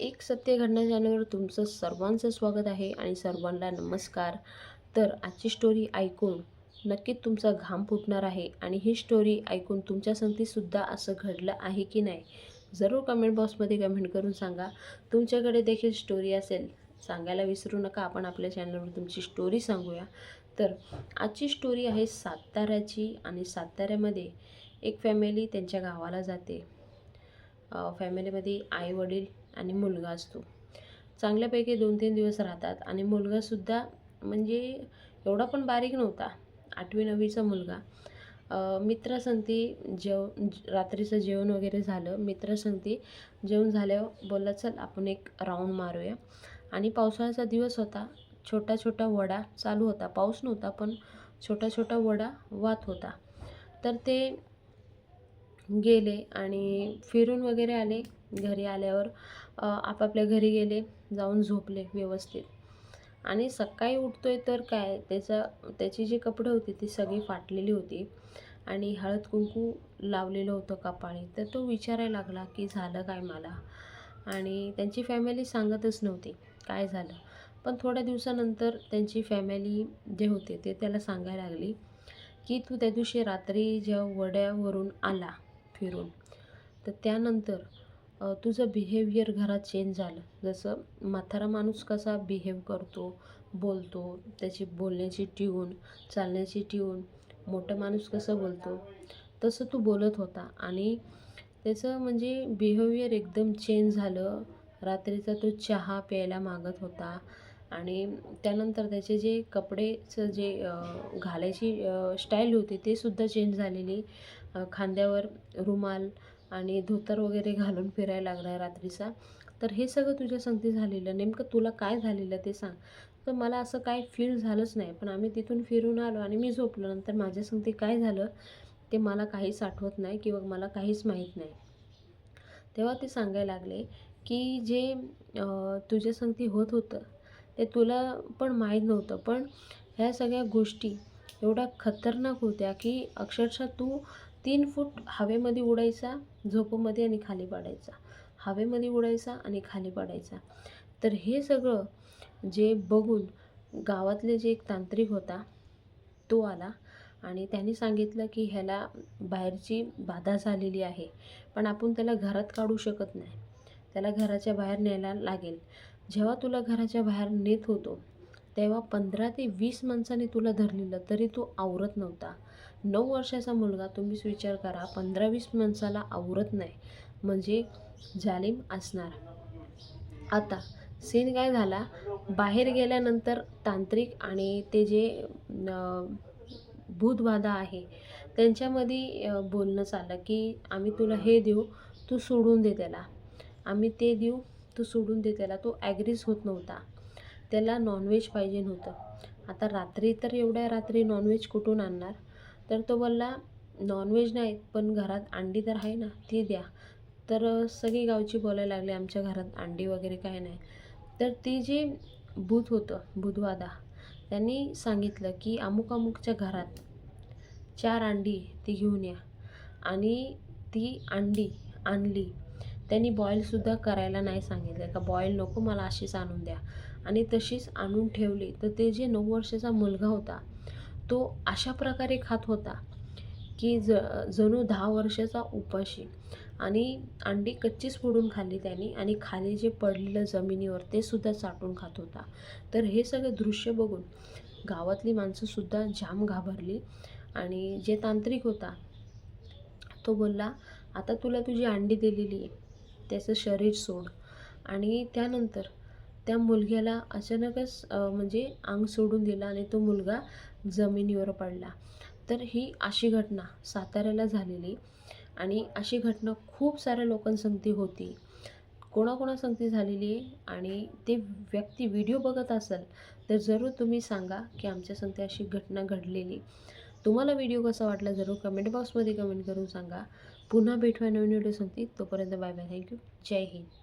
एक सत्य घडना चॅनलवर तुमचं सर्वांचं स्वागत आहे आणि सर्वांना नमस्कार. तर आजची स्टोरी ऐकून नक्कीच तुमचा घाम फुटणार आहे आणि ही स्टोरी ऐकून तुमच्या संगतीसुद्धा असं घडलं आहे की नाही? जरूर कमेंट बॉक्समध्ये कमेंट करून सांगा. तुमच्याकडे देखील स्टोरी असेल सांगायला विसरू नका. आपण आपल्या चॅनलवर तुमची स्टोरी सांगूया. तर आजची स्टोरी आहे साताऱ्याची आणि साताऱ्यामध्ये एक फॅमिली त्यांच्या गावाला जाते. फॅमिलीमध्ये आई वडील आणि मुलगा असतो. चांगल्यापैकी दोन तीन दिवस राहतात आणि मुलगासुद्धा म्हणजे एवढा पण बारीक नव्हता आठवी नववीचा मुलगा. मित्रसंगती जेव रात्रीचं जेवण वगैरे झालं मित्रसंगती जेवण झाल्यावर बोलला चल आपण एक राऊंड मारूया. आणि पावसाळ्याचा दिवस होता छोटा छोटा वडा चालू होता. पाऊस नव्हता पण छोटा छोटा वडा वाहत होता. तर ते गेले आणि फिरून वगैरे आले. घरी आल्यावर आपापल्या घरी गेले जाऊन झोपले व्यवस्थित. आणि सकाळी उठतोय तर काय त्याचा त्याची जी कपडे होती ती सगळी फाटलेली होती. आणि हळद कुंकू लावलेलं होतं कपाळी. तर तो विचारायला लागला की झालं काय मला? आणि त्यांची फॅमिली सांगतच नव्हती काय झालं. पण थोड्या दिवसानंतर त्यांची फॅमिली जे होते ते त्याला सांगायला लागली की तू त्या दिवशी रात्री जेव्हा वड्यावरून आला फिरून तर त्यानंतर तुझं बिहेवियर घरात चेंज झालं. जसं म्हातारा माणूस कसा बिहेव करतो बोलतो त्याची बोलण्याची ट्यून चालण्याची ट्यून मोठा माणूस कसं बोलतो तसं तू बोलत होता. आणि त्याचं म्हणजे बिहेवियर एकदम चेंज झालं. रात्रीचा तो चहा प्यायला मागत होता. आणि त्यानंतर त्याचे जे कपडेचं जे घालायची स्टाईल होती ते सुद्धा चेंज झालेली. खांद्यावर रुमाल आणि धोतर वगैरे घालून फिरायला लागला रात्रीचा. तर हे सगळं तुझ्या संगती झालेलं नेमकं तुला काय झालेलं ते सांग. तर मला असं काय फील झालंच नाही पण आम्ही तिथून फिरून आलो आणि मी झोपलो नंतर माझ्या संगती काय झालं ते मला काहीच आठवत नाही किंवा मला काहीच माहीत नाही. तेव्हा ते सांगायला लागले की जे तुझ्या संगती होत होतं ते तुला पण माहीत नव्हतं पण ह्या सगळ्या गोष्टी एवढ्या खतरनाक होत्या की अक्षरशः तू तीन फूट हवेमध्ये उडायचा झोपमध्ये आणि खाली पाडायचा. हवेमध्ये उडायचा आणि खाली पाडायचा. तर हे सगळं जे बघून गावातले जे एक तांत्रिक होता तो आला आणि त्यांनी सांगितलं की ह्याला बाहेरची बाधा झालेली आहे. पण आपण त्याला घरात काढू शकत नाही. त्याला घराच्या बाहेर न्यायला लागेल. जेव्हा तुला घराच्या बाहेर नेत होतो तेव्हा पंधरा ते वीस माणसांनी तुला धरलेलं तरी तो आवरत नव्हता. नऊ वर्षाचा मुलगा तुम्हीच विचार करा पंधरा वीस माणसाला आवरत नाही म्हणजे जालिम असणार. आता सीन काय झाला? बाहेर गेल्यानंतर तांत्रिक आणि ते जे भूतबाधा आहे त्यांच्यामध्ये बोलणं चाललं की आम्ही तुला हे देऊ तू सोडून दे त्याला. आम्ही ते देऊ तू सोडून दे त्याला. तो ॲग्रीच होत नव्हता. त्याला नॉनव्हेज पाहिजे नव्हतं. आता रात्री तर एवढ्या रात्री नॉनव्हेज कुठून आणणार? तर तो बोलला नॉनव्हेज नाही पण घरात अंडी तर आहे ना ती द्या. तर सगळी गावची बोलायला लागली आमच्या घरात अंडी वगैरे काय नाही. तर ती जी भूत होतं भूतवादा त्यांनी सांगितलं की अमुक अमुकच्या घरात चार अंडी ती घेऊन या. आणि ती अंडी आणली. त्यांनी बॉईलसुद्धा करायला नाही सांगितलं. का बॉईल नको मला अशीच आणून द्या. आणि तशीच आणून ठेवली. तर ते जे नऊ वर्षाचा मुलगा होता तो अशा प्रकारे खात होता की ज जणू दहा वर्षाचा उपाशी. आणि अंडी कच्चीच फोडून खाल्ली त्यांनी आणि खाली जे पडलेलं जमिनीवर ते सुद्धा चाटून खात होता. तर हे सगळं दृश्य बघून गावातली माणसंसुद्धा जाम घाबरली आणि जे तांत्रिक होता तो बोलला आता तुला तुझी अंडी दिलेली आहे त्याचं शरीर सोड. आणि त्यानंतर त्या मुलग्याला अचानकच म्हणजे अंग सोडून दिला आणि तो मुलगा जमिनीवर पडला. तर ही अशी घटना साताऱ्याला झालेली आणि अशी घटना खूप साऱ्या लोकांसंगती होती. कोणाकोणासंगती झालेली आहे आणि ते व्यक्ती व्हिडिओ बघत असेल तर जरूर तुम्ही सांगा की आमच्या संगती अशी घटना घडलेली. तुम्हाला व्हिडिओ कसा वाटला जरूर कमेंट बॉक्समध्ये कमेंट करून सांगा. पुन्हा भेटूया नवीन व्हिडिओ सांगते तोपर्यंत bye bye. Thank you. Jai Hind.